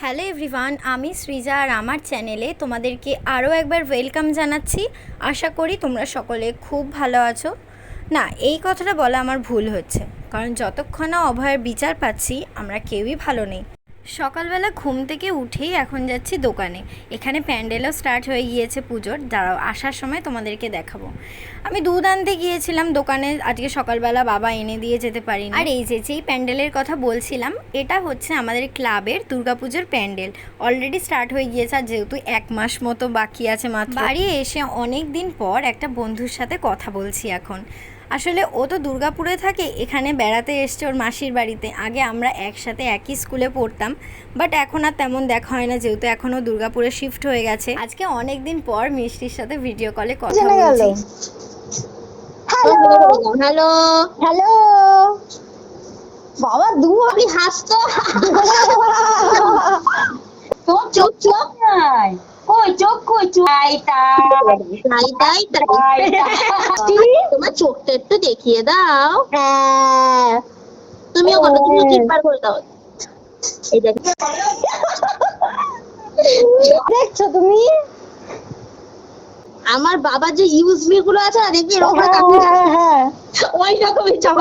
Hello everyone, আমি সৃজা আর আমার চ্যানেলে তোমাদেরকে আরও একবার ওয়েলকাম জানাচ্ছি। আশা করি তোমরা সকলে খুব ভালো আছো। না, এই কথাটা বলা আমার ভুল হচ্ছে। কারণ যতক্ষণ না অভয়ের বিচার পাচ্ছি, আমরা কেউই ভালো নেই। সকালবেলা ঘুম থেকে উঠেই এখন যাচ্ছি দোকানে। এখানে প্যান্ডেলও স্টার্ট হয়ে গিয়েছে পুজোর। দাঁড়াও, আসার সময় তোমাদেরকে দেখাবো। আমি দুধ আনতে গিয়েছিলাম দোকানে। আজকে সকালবেলা বাবা এনে দিয়ে যেতে পারিনি। আর এই যে, যেই প্যান্ডেলের কথা বলছিলাম, এটা হচ্ছে আমাদের ক্লাবের দুর্গাপুজোর প্যান্ডেল। অলরেডি স্টার্ট হয়ে গিয়েছে আর যেহেতু এক মাস মতো বাকি আছে মাত্র। বাড়ি এসে অনেক দিন পর একটা বন্ধুর সাথে কথা বলছি এখন। আসলে ও তো দুর্গাপুরে থাকে এখানে বেড়াতে এসছে ওর মাসির বাড়িতে। আগে আমরা একসাথে একই স্কুলে পড়তাম বাট এখন আর তেমন দেখা হয় না যেহেতু এখনও দুর্গাপুরে শিফট হয়ে গেছে। আজকে অনেক দিন পর মিষ্টির সাথে ভিডিও কলে কথা বলছি। হ্যালো হ্যালো বাবা দু আমি হাসতো তোর চোখ চোখ নাই কই চোখ কই চোখ তাই তাই তাই তাই তোমার চোখটা একটু দেখিয়ে দাও হ্যাঁ তুমি করে দাও এই দেখছ তুমি আমার বাবার যে ইউজ মি গুলো আছে। না দেখবি এরকম ওই রকমই চোখ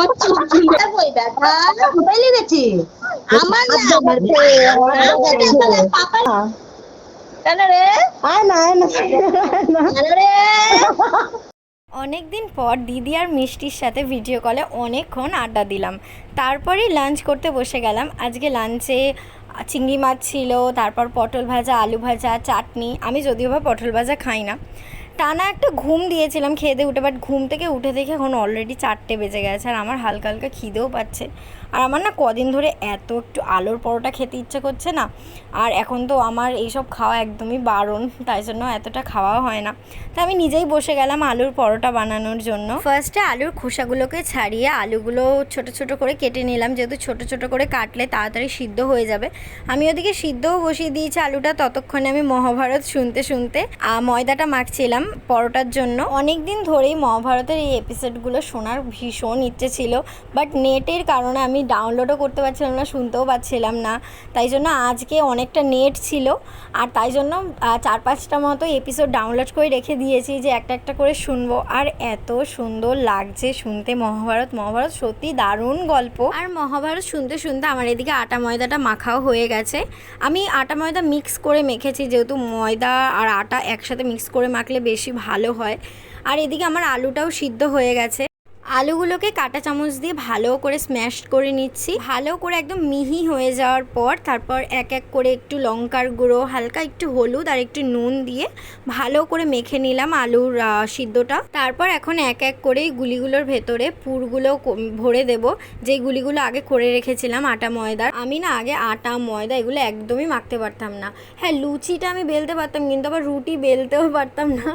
ঝুলে কই ব্যথা কোথায় লেগেছে আমার না আমার পাপা কেন রে আয় না আয় না কেন রে অনেক দিন পর দিদি আর মিষ্টির সাথে ভিডিও কলে অনেকক্ষণ আড্ডা দিলাম। তারপরেই লাঞ্চ করতে বসে গেলাম। আজকে লাঞ্চে চিংড়ি মাছ ছিল তারপর পটল ভাজা আলু ভাজা চাটনি। আমি যদিও বা পটল ভাজা খাই না। টানা একটা ঘুম দিয়েছিলাম, খেয়ে উঠে বাট ঘুম থেকে উঠে দেখে এখন অলরেডি চারটে বেজে গেছে আর আমার হালকা হালকা খিদেও পাচ্ছে। আর আমার না কদিন ধরে এত একটু আলুর পরোটা খেতে ইচ্ছে করছে না, আর এখন তো আমার এইসব খাওয়া একদমই বারণ, তাই জন্য এতটা খাওয়া হয় না। তাই আমি নিজেই বসে গেলাম আলুর পরোটা বানানোর জন্য। ফার্স্টে আলুর খোসাগুলোকে ছাড়িয়ে আলুগুলো ছোট ছোট করে কেটে নিলাম, যেহেতু ছোট ছোট করে কাটলে তাড়াতাড়ি সিদ্ধ হয়ে যাবে। আমি ওদিকে সিদ্ধও বসিয়ে দিয়েছি আলুটা, ততক্ষণে আমি মহাভারত শুনতে শুনতে ময়দাটা মাখছিলাম। পরোটার জন্য। অনেক দিন ধরেই মহাভারতের এই এপিসোডগুলো শোনার ভীষণ ইচ্ছে ছিল বাট নেটের কারণে আমি ডাউনলোডও করতে পারছিলাম না, শুনতেও পাচ্ছিলাম না। তাই জন্য আজকে অনেকটা নেট ছিল, আর তাই জন্য চার পাঁচটা মতো এপিসোড ডাউনলোড করে রেখে দিয়েছি যে একটা একটা করে শুনব। আর এত সুন্দর লাগছে শুনতে। মহাভারত মহাভারত সত্যি দারুণ গল্প। আর মহাভারত শুনতে শুনতে আমার এদিকে আটা ময়দাটা মাখাও হয়ে গেছে। আমি আটা ময়দা মিক্স করে মেখেছি, যেহেতু ময়দা আর আটা একসাথে মিক্স করে মাখলে বেশি ভালো হয়। আর এদিকে আমার আলুটাও সিদ্ধ হয়ে গেছে। আলুগুলোকে কাঁটা চামচ দিয়ে ভালো করে স্ম্যাশ করে নিচ্ছি। ভালো করে একদম মিহি হয়ে যাওয়ার পর তারপর এক এক করে একটু লঙ্কার গুঁড়ো, হালকা একটু হলুদ আর একটু নুন দিয়ে ভালো করে মেখে নিলাম আলুর সিদ্ধটা। তারপর এখন এক এক করে গুলিগুলোর ভেতরে পুরগুলো ভরে দেব। যেই গুলিগুলো আগে করে রেখেছিলাম, আটা ময়দার আমি না আগে আটা, ময়দা এগুলো একদমই মাখতে পারতাম না। হ্যাঁ লুচিটা আমি বেলতে পারতাম কিন্তু আবার রুটি বেলতেও পারতাম না।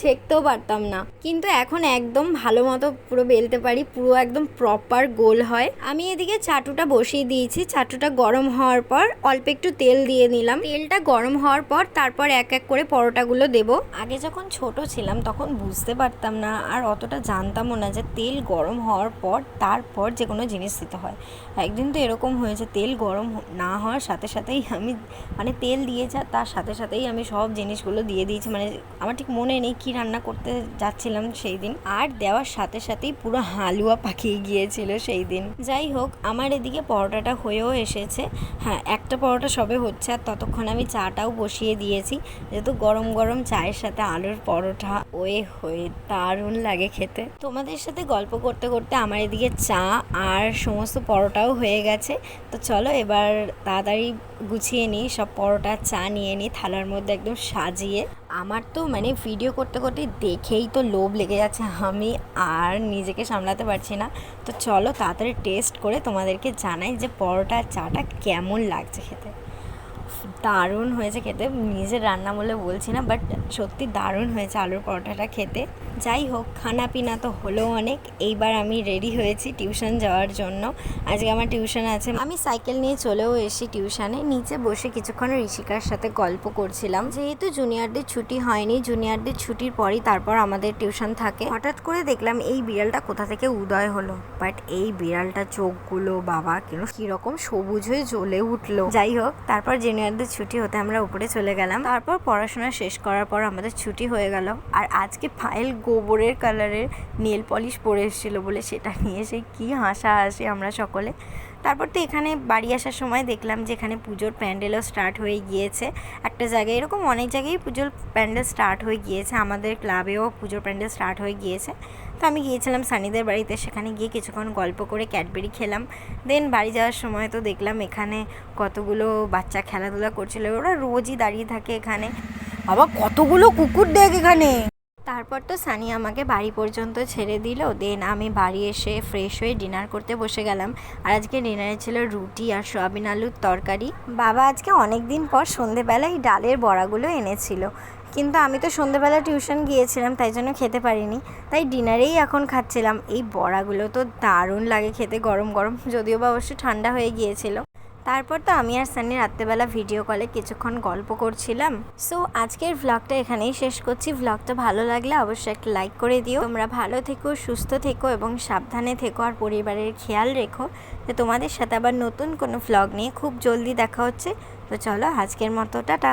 ছেঁকতেও পারতাম না। কিন্তু এখন একদম ভালো মতো পুরো বেলতে পারি, পুরো একদম প্রপার গোল হয়। আমি এদিকে চাটুটা বসিয়ে দিয়েছি, চাটুটা গরম হওয়ার পর অল্প একটু তেল দিয়ে নিলাম। তেলটা গরম হওয়ার পর তারপর এক এক করে পরোটাগুলো দেব। আগে যখন ছোট ছিলাম তখন বুঝতে পারতাম না আর অতটা জানতামও না যে তেল গরম হওয়ার পর তারপর যে কোনো জিনিস দিতে হয়। একদিন তো এরকম হয়েছে, তেল গরম না হওয়ার সাথে সাথেই আমি মানে তেল দিয়েছে তার সাথে সাথেই আমি সব জিনিসগুলো দিয়ে দিয়েছি। মানে আমার ঠিক মনে নেই কি রান্না করতে যাচ্ছিলাম সেই দিন। আর দেওয়ার সাথে সাথেই পুরো হালুয়া পাকিয়ে গিয়েছিল সেই দিন। যাই হোক, আমার এদিকে পরোটাটা হয়েও এসেছে। হ্যাঁ একটা পরোটা সবে হচ্ছে আর ততক্ষণ আমি চাটাও বসিয়ে দিয়েছি। যেহেতু গরম গরম চায়ের সাথে আলুর পরোটা, ওয়ে হয়ে দারুণ লাগে খেতে। তোমাদের সাথে গল্প করতে করতে আমার এদিকে চা আর সমস্ত পরোটাও হয়ে গেছে। তো চলো এবার তাড়াতাড়ি গুছিয়ে নিই, সব পরোটা, চা নিয়ে নিই, থালার মধ্যে একদম সাজিয়ে। আমার তো মানে ভিডিও করতে করতে দেখেই তো লোভ লেগে যাচ্ছে। আমি আর নিজেকে সামলাতে পারছি না। তো চলো তাড়াতাড়ি টেস্ট করে তোমাদেরকে জানাই যে পরোটা চাটা কেমন লাগছে খেতে। দারুণ হয়েছে খেতে। নিজের রান্না বলে বলছি না বাট সত্যি দারুণ হয়েছে আলুর পরোটাটা খেতে। যাই হোক, খানা পিনা তো হলো অনেক। এইবার আমি রেডি হয়েছি টিউশন যাওয়ার জন্য। আজকে আমার টিউশন আছে। আমি সাইকেল নিয়ে চলেও এসি টিউশনে নিচে বসে কিছুক্ষণ ঋষিকার সাথে গল্প করছিলাম। যেহেতু জুনিয়রদের ছুটি হয়নি জুনিয়রদের ছুটির পরই তারপর আমাদের টিউশন থাকে। হঠাৎ করে দেখলাম এই বিড়ালটা কোথা থেকে উদয় হলো। বাট এই বিড়ালটা চোখগুলো, বাবা কেন কীরকম সবুজ হয়ে জ্বলে উঠল। যাই হোক, তারপর যে জুনিয়রদের ছুটি হতে আমরা উপরে চলে গেলাম। তারপর পড়াশোনা শেষ করার পর আমাদের ছুটি হয়ে গেল। আর আজকে ফাইল গোবরের কালারের নেল পলিশ পরে এসেছিল বলে সেটা নিয়ে সেই কী হাসা হাসি আমরা সকলে। তারপর তো এখানে বাড়ি আসার সময় দেখলাম যে এখানে পুজোর প্যান্ডেলও স্টার্ট হয়ে গিয়েছে। একটা জায়গায় এরকম অনেক জায়গায় পুজোর প্যান্ডেল স্টার্ট হয়ে গিয়েছে। আমাদের ক্লাবেও পুজোর প্যান্ডেল স্টার্ট হয়ে গিয়েছে। তো আমি গিয়েছিলাম সানিদের বাড়িতে, সেখানে গিয়ে কিছুক্ষণ গল্প করে ক্যাডবেরি খেলাম। দেন বাড়ি যাওয়ার সময় তো দেখলাম এখানে কতগুলো বাচ্চা খেলাধুলা করছিল। ওরা রোজই দাঁড়িয়ে থাকে এখানে। আবার কতগুলো কুকুর দেখ এখানে। তারপর তো সানি আমাকে বাড়ি পর্যন্ত ছেড়ে দিল। দেন আমি বাড়ি এসে ফ্রেশ হয়ে ডিনার করতে বসে গেলাম। আর আজকে ডিনারে ছিল রুটি আর সয়াবিন আলুর তরকারি। বাবা আজকে অনেক দিন পর সন্ধেবেলায় ডালের বড়াগুলো এনেছিল। কিন্তু আমি তো সন্ধেবেলা টিউশন গিয়েছিলাম, তাই জন্য খেতে পারিনি। তাই ডিনারেই এখন খাচ্ছিলাম। এই বড়াগুলো তো দারুণ লাগে খেতে, গরম গরম। যদিও বা অবশ্য ঠান্ডা হয়ে গিয়েছিল। তারপর তো আমি আর সানি রাত্রেবেলা ভিডিও কলে কিছুক্ষণ গল্প করছিলাম। সো আজকের ভ্লগটা এখানেই শেষ করছি। ভ্লগটা ভালো লাগলে অবশ্যই একটা লাইক করে দিও। তোমরা ভালো থেকো, সুস্থ থেকো এবং সাবধানে থেকো আর পরিবারের খেয়াল রেখো তো তোমাদের সাথে আবার নতুন কোনো ভ্লগ নিয়ে খুব জলদি দেখা হচ্ছে। তো চলো, আজকের মতো, টাটা!